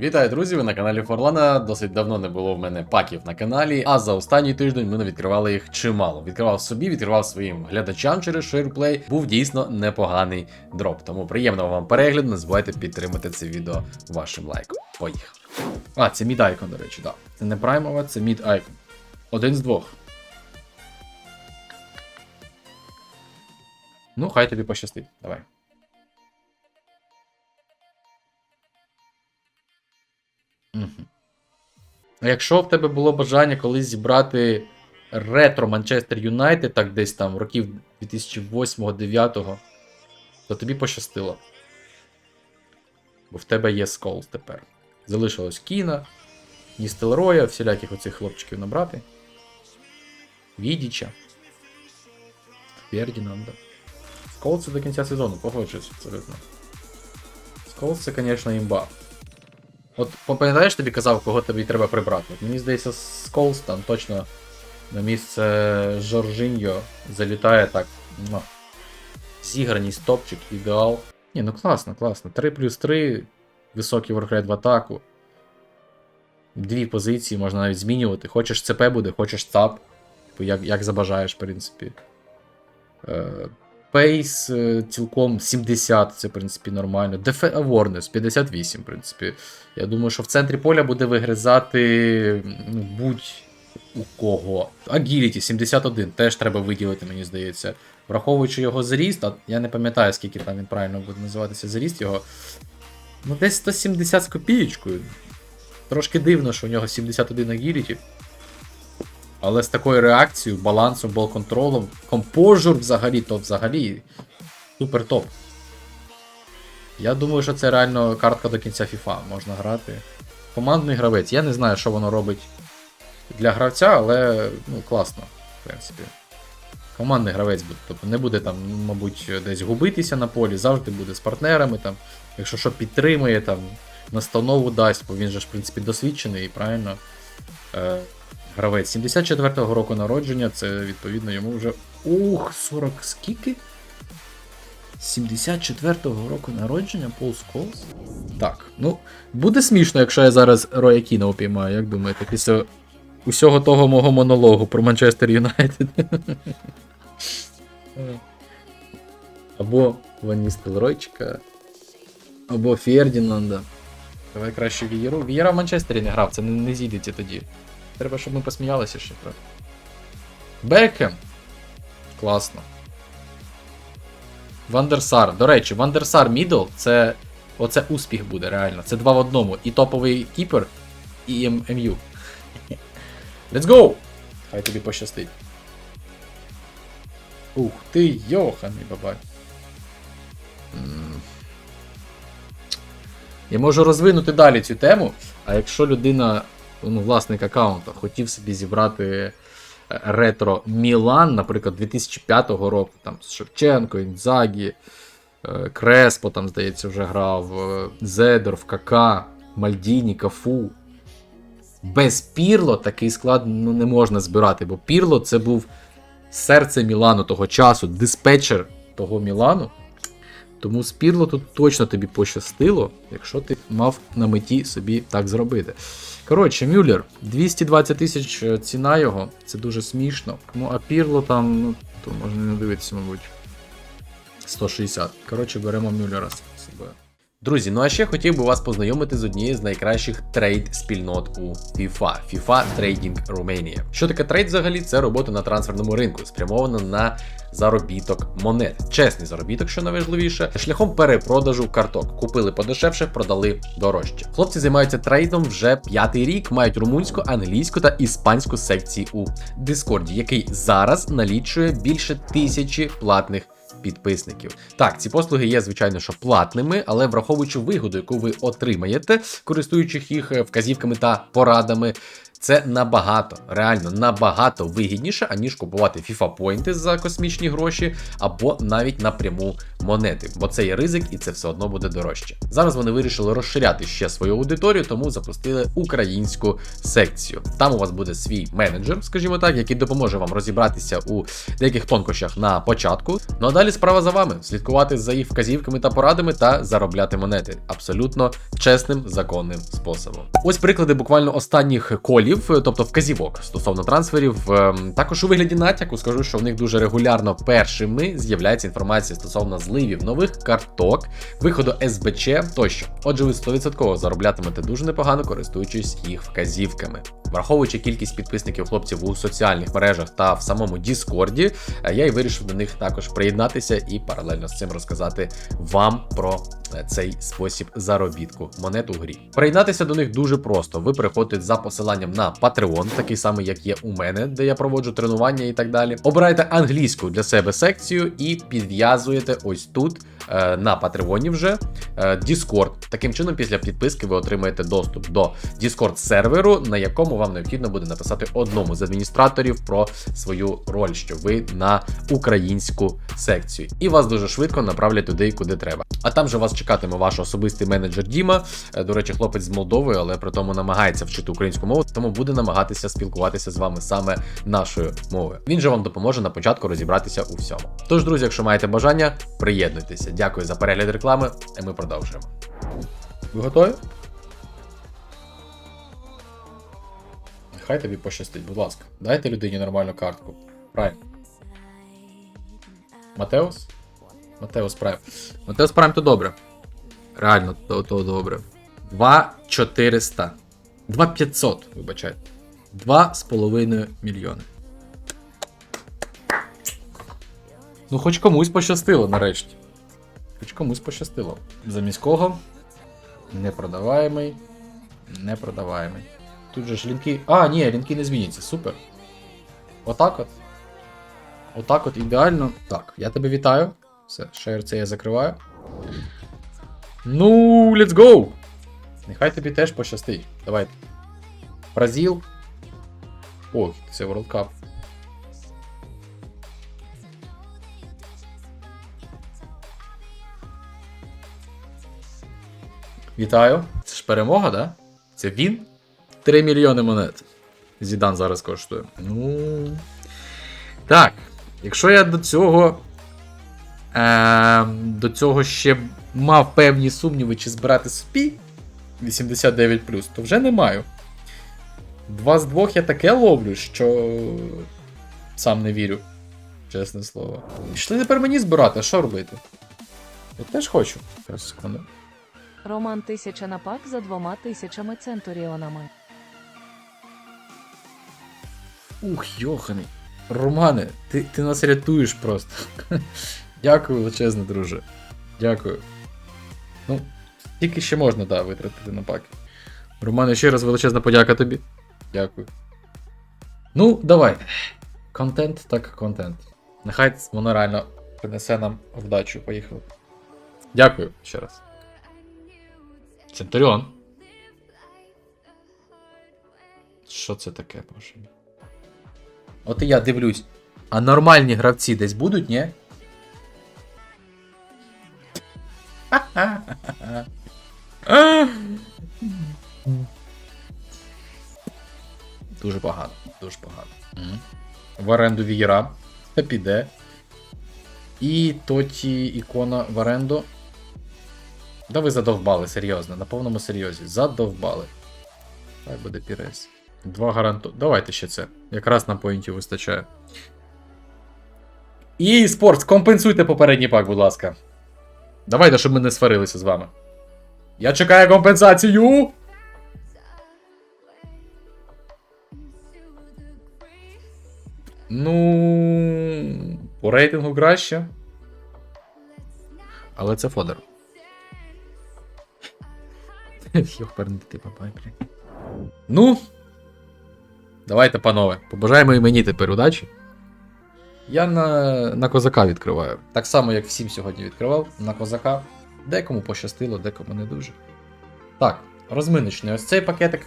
Вітаю, друзі! Ви на каналі Форлана. Досить давно не було в мене паків на каналі, а за останній тиждень ми відкривали їх чимало. Відкривав собі, відкривав своїм глядачам через ширплей. Був дійсно непоганий дроп. Тому приємного вам перегляду. Не забувайте підтримати це відео вашим лайком. Поїхали. А, це мід айкон, до речі, так. Це не праймова, це мід айкон. Один з двох. Ну, хай тобі пощастить. Давай. А якщо в тебе було бажання колись зібрати ретро Манчестер Юнайтед, так десь там років 2008-2009, то тобі пощастило. Бо в тебе є скол тепер. Залишилось Кіна, Ністелроя, всіляких оцих хлопчиків набрати. Відіча. Фердінанда. Скол це до кінця сезону, погоджуюсь абсолютно. Скол це, звісно, імба. От пам'ятаєш, тобі казав, кого тобі треба прибрати? От мені здається, Сколс там точно на місце Жоржиньо залітає так. Ну, зіграність топчик, ідеал. Ні, ну класно, класно. 3 плюс 3, високий воркрейт в атаку. Дві позиції можна навіть змінювати. Хочеш ЦП буде, хочеш ЦАП. Типу, як, як забажаєш, в принципі. Е, Пейс цілком 70, це, в принципі, нормально. Дефе Awareness 58, в принципі. Я думаю, що в центрі поля буде вигризати ну, будь-у кого. Agility 71 теж треба виділити, мені здається. Враховуючи його зріст, а я не пам'ятаю, скільки там він правильно буде називатися зріст його. Ну, десь 170 з копієчкою. Трошки дивно, що у нього 71 Agility. Але з такою реакцією, балансом, бол-контролом, компожур взагалі, то взагалі супер топ. Я думаю, що це реально картка до кінця FIFA можна грати. Командний гравець. Я не знаю, що воно робить для гравця, але ну, класно, в принципі. Командний гравець буде. Тобто не буде там, мабуть, десь губитися на полі, завжди буде з партнерами. Там, Якщо що підтримує, там, настанову дасть, бо він же ж, в принципі, досвідчений правильно. Е, гравець 74-го року народження, це відповідно йому вже. Ух, 40 скільки? 74-го року народження Пол Сколс? Так, ну, буде смішно, якщо я зараз Роя Кіна упіймаю, як думаєте, після усього того мого монологу про Манчестер Юнайтед. або Ван Ністелройчика, або Фердінанда. Давай краще Вієру. Вієра в Манчестері не грав, це не, не зійдеться тоді. Треба, щоб ми посміялися ще трохи. Бекем. Класно. Вандерсар. До речі, Вандерсар Мідл це. Оце успіх буде, реально. Це два в одному. І топовий кіпер, і МЮ. Let's go! Хай тобі пощастить. Ух ти, йоханий бабай. Я можу розвинути далі цю тему, а якщо людина, ну, власник аккаунта, хотів собі зібрати е, ретро Мілан, наприклад, 2005 року, там з Шевченко, Інзагі, е, Креспо, там, здається, вже грав, е, Зедорф, Кака, Мальдіні, Кафу. Без Пірло такий склад ну, не можна збирати, бо Пірло це був серце Мілану того часу, диспетчер того Мілану. Тому з Пірло тут точно тобі пощастило, якщо ти мав на меті собі так зробити. Коротше, Мюллер, 220 тисяч е, ціна його, це дуже смішно. Ну, а Пірло там, ну, то можна не дивитися, мабуть. 160. Коротше, беремо Мюллера з собою. Друзі, ну а ще хотів би вас познайомити з однією з найкращих трейд спільнот у FIFA. FIFA Trading Romania. Що таке трейд взагалі? Це робота на трансферному ринку, спрямована на заробіток монет. Чесний заробіток, що найважливіше, шляхом перепродажу карток. Купили подешевше, продали дорожче. Хлопці займаються трейдом вже п'ятий рік, мають румунську, англійську та іспанську секції у Дискорді, який зараз налічує більше тисячі платних підписників. Так, ці послуги є, звичайно, що платними, але враховуючи вигоду, яку ви отримаєте, користуючись їх е, вказівками та порадами, Це набагато, реально набагато вигідніше, аніж купувати FIFA поінти за космічні гроші, або навіть напряму монети, бо це є ризик і це все одно буде дорожче. Зараз вони вирішили розширяти ще свою аудиторію, тому запустили українську секцію. Там у вас буде свій менеджер, скажімо так, який допоможе вам розібратися у деяких тонкощах на початку. Ну а далі справа за вами: слідкувати за їх вказівками та порадами та заробляти монети абсолютно чесним законним способом. Ось приклади буквально останніх колів, е, тобто вказівок стосовно трансферів. Ем, Також у вигляді натяку скажу, що в них дуже регулярно першими з'являється інформація стосовно зливів нових карток, виходу СБЧ тощо. Отже, ви 100% зароблятимете дуже непогано, користуючись їх вказівками. Враховуючи кількість підписників хлопців у соціальних мережах та в самому Діскорді, е, я і вирішив до них також приєднатися і паралельно з цим розказати вам про е, цей спосіб заробітку монет у грі. Приєднатися до них дуже просто. Ви переходите за посиланням на Patreon, такий самий, як є у мене, де я проводжу тренування і так далі. Обираєте англійську для себе секцію і підв'язуєте ось тут е, на Патреоні вже е, Discord. Таким чином, після підписки ви отримаєте доступ до Discord серверу, на якому вам необхідно буде написати одному з адміністраторів про свою роль, що ви на українську секцію. І вас дуже швидко направлять туди, куди треба. А там же вас чекатиме ваш особистий менеджер Діма. Е, До речі, хлопець з Молдови, але при тому намагається вчити українську мову, тому буде намагатися спілкуватися з вами саме нашою мовою. Він же вам допоможе на початку розібратися у всьому. Тож, друзі, якщо маєте бажання, приєднуйтеся. Дякую за перегляд реклами, і ми продовжуємо. Ви готові? Нехай тобі пощастить, будь ласка. Дайте людині нормальну картку. Прайм. Матеус? Матеус Прайм. Матеус Прайм то добре. Реально, то, то добре. 2400. 2500, вибачайте. 2,5 мільйони. Ну, хоч комусь пощастило нарешті. Хоч комусь пощастило. За міського. Непродаваємий. Непродаваємий. Тут же ж лінки. А, ні, лінки не зміняться, супер. Отак от. Отак от ідеально. Так, я тебе вітаю. Все, шер це я закриваю. Ну, let's go! Нехай тобі теж пощастить. Давайте. Бразил. Ой, це World Cup. Вітаю. Це ж перемога, да? Це він? 3 мільйони монет. Зідан зараз коштує. Ну. Так. Якщо я до цього. Е, до цього ще мав певні сумніви, чи збирати собі 89, то вже не маю. Два з двох я таке ловлю, що сам не вірю. Чесне слово. Пішли тепер мені збирати, що робити? Я теж хочу. Зараз секунду. Роман тисяча на пак за двома тисячами центуріонами. Ух, йоханий. Романе, ти, ти нас рятуєш просто. Дякую, величезне, друже. Дякую. Ну, тільки ще можна, да, витратити на паки. Романе, ще раз величезна подяка тобі. Дякую. Ну, давай. Контент так контент. Нехай воно реально принесе нам вдачу. Поїхали. Дякую ще раз. Центуріон. Що це таке, боже? От і я дивлюсь. А нормальні гравці десь будуть, ні? Дуже погано, дуже погано. В оренду. Це піде. І тоті ікона в оренду. Да ви задовбали, серйозно, на повному серйозі. Задовбали. Хай буде пірес. Два гаранту. Давайте ще це. Якраз на поінтів вистачає. І спорт, компенсуйте попередній пак, будь ласка. Давайте, щоб ми не сварилися з вами. Я чекаю компенсацію! Ну. По рейтингу краще. Але це фодер. Йохперний ти бабай. Ну. Давайте, панове, побажаємо і мені тепер удачі. Я на, на козака відкриваю. Так само, як всім сьогодні відкривав, на козака. Декому пощастило, декому не дуже. Так, розминочний ось цей пакетик.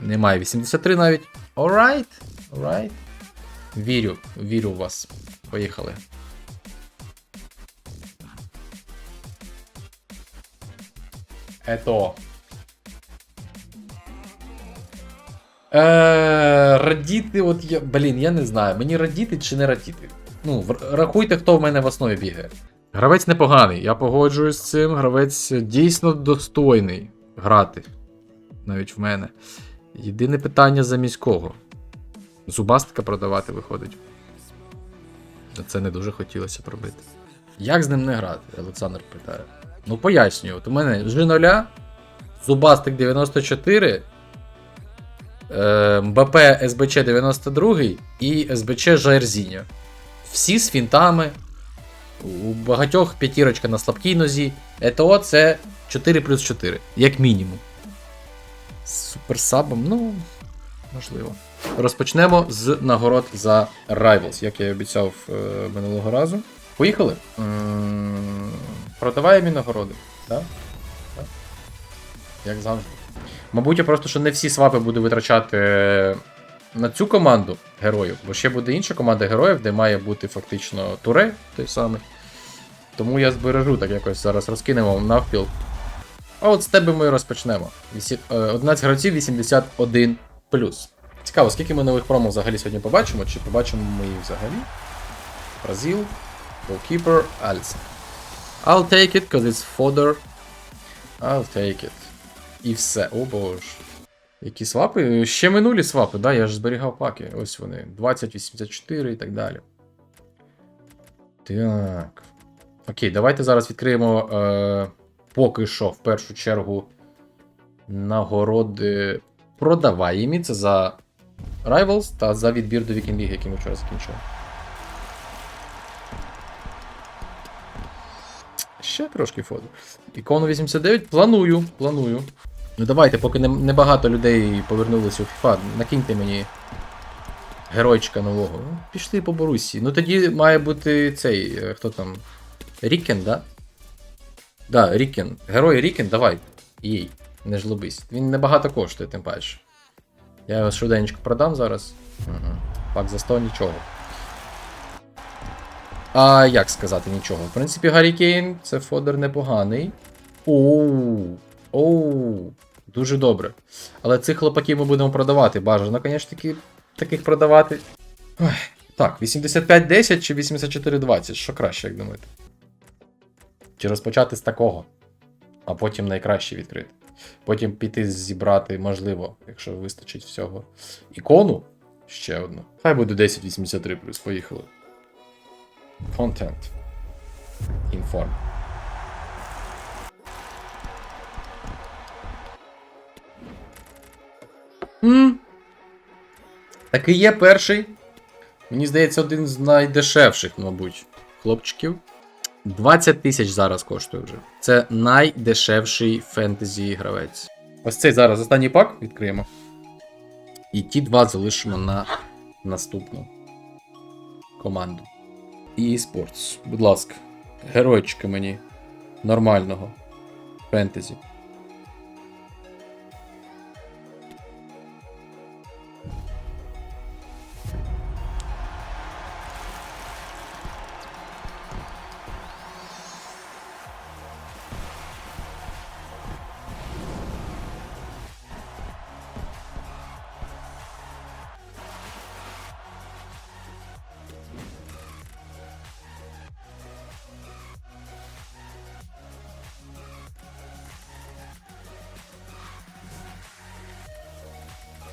Немає 83 навіть. Alright. Alright. Вірю, вірю в вас. Поїхали. Ето. Е, радіти, от я. Блін, я не знаю, мені радіти чи не радіти. Ну, рахуйте, хто в мене в основі бігає. Гравець непоганий, я погоджуюсь з цим. Гравець дійсно достойний грати. Навіть в мене. Єдине питання замість кого? Зубастика продавати виходить. Це не дуже хотілося б робити. Як з ним не грати? Олександр питає. Ну пояснюю, от у мене G0, Зубастик 94, е, МБП СБЧ 92 і СБЧ Жаерзіньо. Всі з фінтами. У багатьох п'ятірочка на слабкій нозі. ЕТО це 4 плюс 4, як мінімум. З суперсабом, ну, можливо. Розпочнемо з нагород за Rivals, як я і обіцяв е, минулого разу. Поїхали. Продаваємо нагороди. Так? Так. Як завжди. Мабуть, я просто що не всі свапи буду витрачати на цю команду героїв, бо ще буде інша команда героїв, де має бути фактично Туре той самий. Тому я збережу так якось зараз розкинемо навпіл. А от з тебе ми розпочнемо. Е, 11 гравців 81 Цікаво, скільки ми нових промо взагалі сьогодні побачимо, чи побачимо ми їх взагалі? Бразил, Goalkeeper, Альс. I'll take it, cause it's fodder. I'll take it. І все. О боже. Які свапи? Ще минулі свапи, да? Я ж зберігав паки. Ось вони. 20, 84 і так далі. Так. Окей, давайте зараз відкриємо е, поки що в першу чергу нагороди продаваємі. Це за Rivals та за відбір до Вікінг Ліги, який ми вчора закінчили. Ще трошки фото. Ікону 89 планую, планую. Ну давайте, поки не- небагато людей повернулися у FIFA, накиньте мені геройчика нового. Ну, пішли по Борусі. Ну тоді має бути цей, е, хто там. Рікен, да? Да, Рікен. Герой Рікен, давай. Їй, не жлобись. Він небагато коштує, тим паче. Я його швиденько продам зараз. Угу. Пак за 100 нічого. А як сказати нічого? В принципі, Гаррі Кейн це фодер непоганий. Оу. Оу. Дуже добре. Але цих хлопаків ми будемо продавати. Бажано, звісно, таки, таких продавати. Ой. Так, 85-10 чи 84-20? Що краще, як думаєте? Чи розпочати з такого, а потім найкраще відкрити. Потім піти зібрати, можливо, якщо вистачить всього. Ікону ще одну. Хай буде 1083 плюс. Поїхали. Content. Inform. М. Такий є перший. Мені здається, один з найдешевших, мабуть, хлопчиків. 20 тисяч зараз коштує вже. Це найдешевший фентезі гравець. Ось цей зараз останній пак відкриємо. І ті два залишимо на наступну команду. І eSports. Будь ласка, геройчики мені нормального фентезі.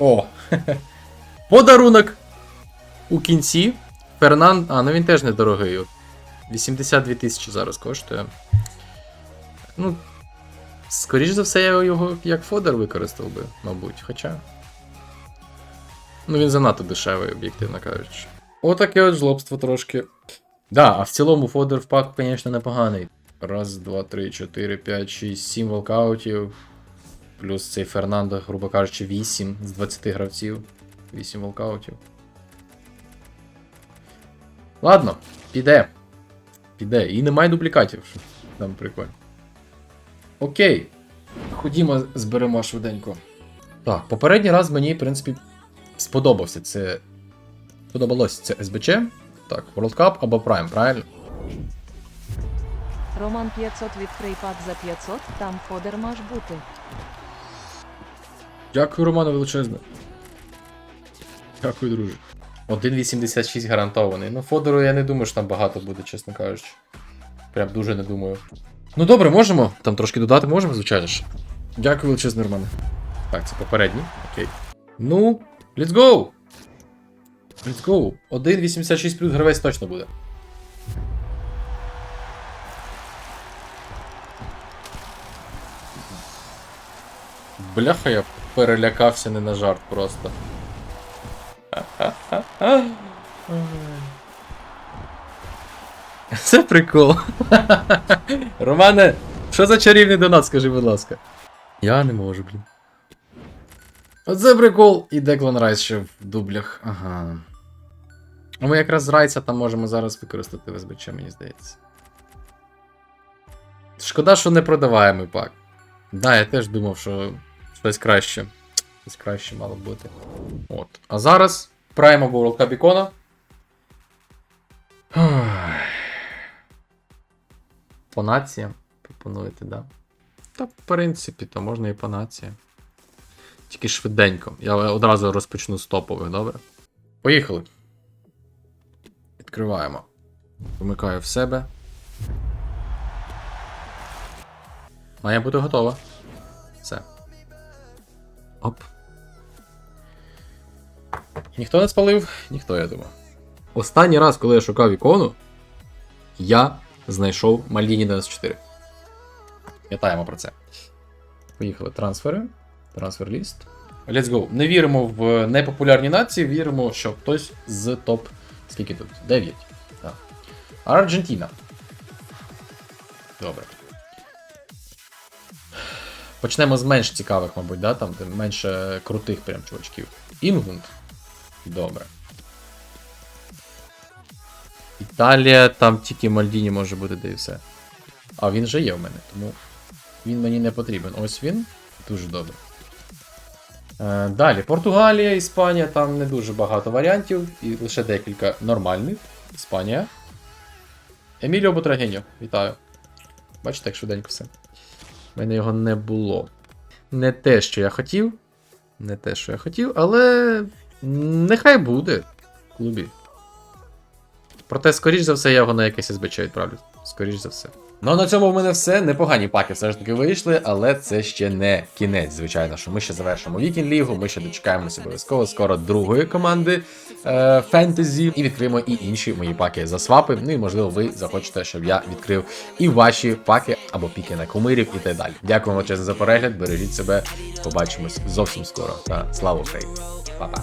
О! Подарунок у кінці. Фернанд. А, ну він теж недорогий. От 82 тисячі зараз коштує. Ну. Скоріш за все, я його як фодер використав би, мабуть. Хоча. Ну, він занадто дешевий, об'єктивно кажучи. Отаке от жлобство трошки. Да, а в цілому фодер в пак, звісно, непоганий. Раз, два, три, чотири, п'ять, шість, сім волкаутів. Плюс цей Фернандо, грубо кажучи, 8 з 20 гравців. 8 волкаутів. Ладно, піде. Піде. І немає дублікатів. що Там прикольно. Окей. Ходімо, зберемо швиденько. Так, попередній раз мені, в принципі, сподобався це. Сподобалось це СБЧ. Так, World Cup або Prime, правильно? Роман 500 відкрий пак за 500, там фодер маш бути. Дякую, Роману величезне. Дякую, друже. 1.86 гарантований. Ну, Фодору я не думаю, що там багато буде, чесно кажучи. Прям дуже не думаю. Ну добре, можемо. Там трошки додати можемо, звичайно ж. Дякую величезне, Романе. Так, це попередній. Окей. Ну, let's go! Let's go. 1.86 плюс гравець точно буде. Бляха, я перелякався не на жарт просто. Це прикол. Романе, що за чарівний донат, скажи, будь ласка. Я не можу, блін. Оце прикол. І Деклан Райс ще в дублях. Ага. А ми якраз Райса там можемо зараз використати в СБЧ, мені здається. Шкода, що не продаваємо пак. Да, я теж думав, що щось краще. Щось краще мало бути. От. А зараз Prime або World Cup ікона. По націям пропонуєте, да? Та, в принципі, то можна і по націям. Тільки швиденько. Я одразу розпочну з топових, добре? Поїхали. Відкриваємо. Вимикаю в себе. Має бути готова. Все. Оп. Ніхто не спалив, ніхто, я думаю. Останній раз, коли я шукав ікону, я знайшов Мальдіні 94. Пам'ятаємо про це. Поїхали. Трансфери. Трансфер ліст. Let's go. Не віримо в непопулярні нації, віримо, що хтось з топ. Скільки тут? 9. Так. Добре. Почнемо з менш цікавих, мабуть, да? там менше крутих прям чувачків. Інгунд. Добре. Італія, там тільки Мальдіні може бути, де і все. А він же є в мене, тому він мені не потрібен. Ось він. Дуже добре. Е, далі, Португалія, Іспанія, там не дуже багато варіантів, і лише декілька нормальних. Іспанія. Еміліо Бутрагеньо, вітаю. Бачите, як швиденько все. У мене його не було. Не те, що я хотів. Не те, що я хотів, але нехай буде в клубі. Проте, скоріш за все, я його на якесь СБЧ відправлю. Скоріш за все. Ну а на цьому в мене все. Непогані паки все ж таки вийшли, але це ще не кінець, звичайно, що ми ще завершимо Вікінг Лігу, ми ще дочекаємося обов'язково скоро другої команди е, фентезі і відкриємо і інші мої паки за свапи. Ну і можливо, ви захочете, щоб я відкрив і ваші паки або піки на кумирів і так далі. Дякую вам чесно за перегляд. Бережіть себе. Побачимось зовсім скоро. Та слава Україні! Па-па!